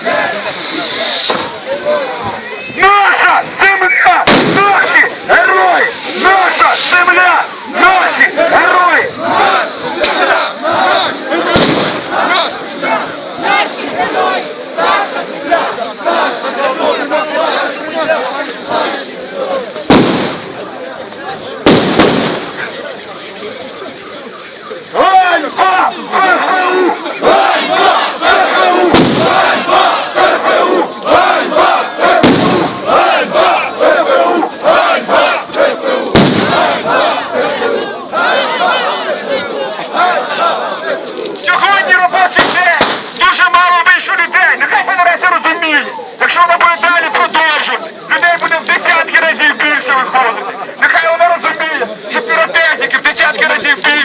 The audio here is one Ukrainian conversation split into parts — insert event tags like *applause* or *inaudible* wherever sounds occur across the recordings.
Yes! yes.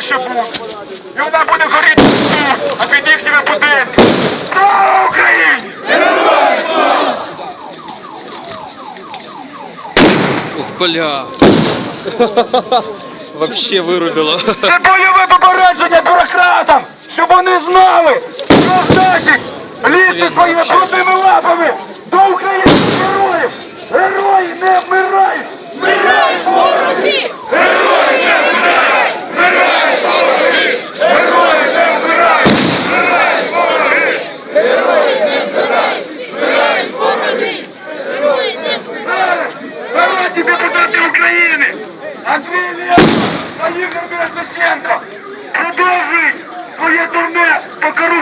Більше буде. І вона буде горіти а під їхніми будинками. Слава Україні! Бля. *laughs* Вообще вырубило. Це бойове попередження бюрократам, щоб вони знали, що значить лізти своїми брудними лапами Іллєнко та Ігор Мірошниченко продовжують своє турне по корупції